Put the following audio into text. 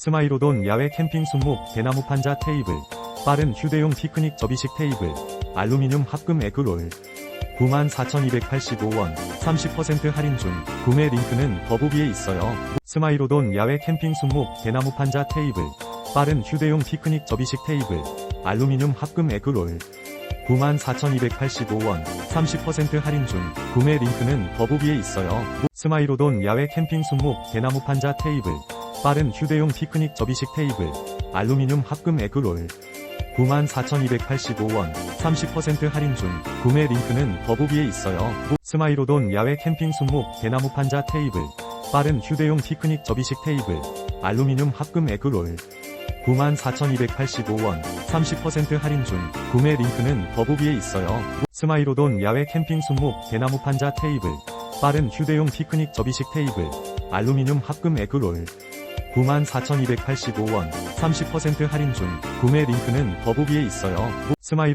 스마이로돈 야외 캠핑 순목 대나무 판자 테이블 빠른 휴대용 피크닉 접이식 테이블 알루미늄 합금 에그롤 94,285원 30% 할인 중 구매 링크는 더보기에 있어요. 스마이로돈 야외 캠핑 순목 대나무 판자 테이블 빠른 휴대용 피크닉 접이식 테이블 알루미늄 합금 에그롤 94,285원 30% 할인 중 구매 링크는 더보기에 있어요. 스마이로돈 야외 캠핑 순목 대나무 판자 테이블 빠른 휴대용 피크닉 접이식 테이블 알루미늄 합금 에그롤 94,285원 30% 할인 중 구매 링크는 더보기에 있어요. 스마이로돈 야외 캠핑 순목 대나무 판자 테이블 빠른 휴대용 피크닉 접이식 테이블 알루미늄 합금 에그롤 94,285원 30% 할인 중 구매 링크는 더보기에 있어요. 스마이로돈 야외 캠핑 순목 대나무 판자 테이블 빠른 휴대용 피크닉 접이식 테이블 알루미늄 합금 에그롤 94,285원 30% 할인 중 구매 링크는 더보기에 있어요. 스마이로돈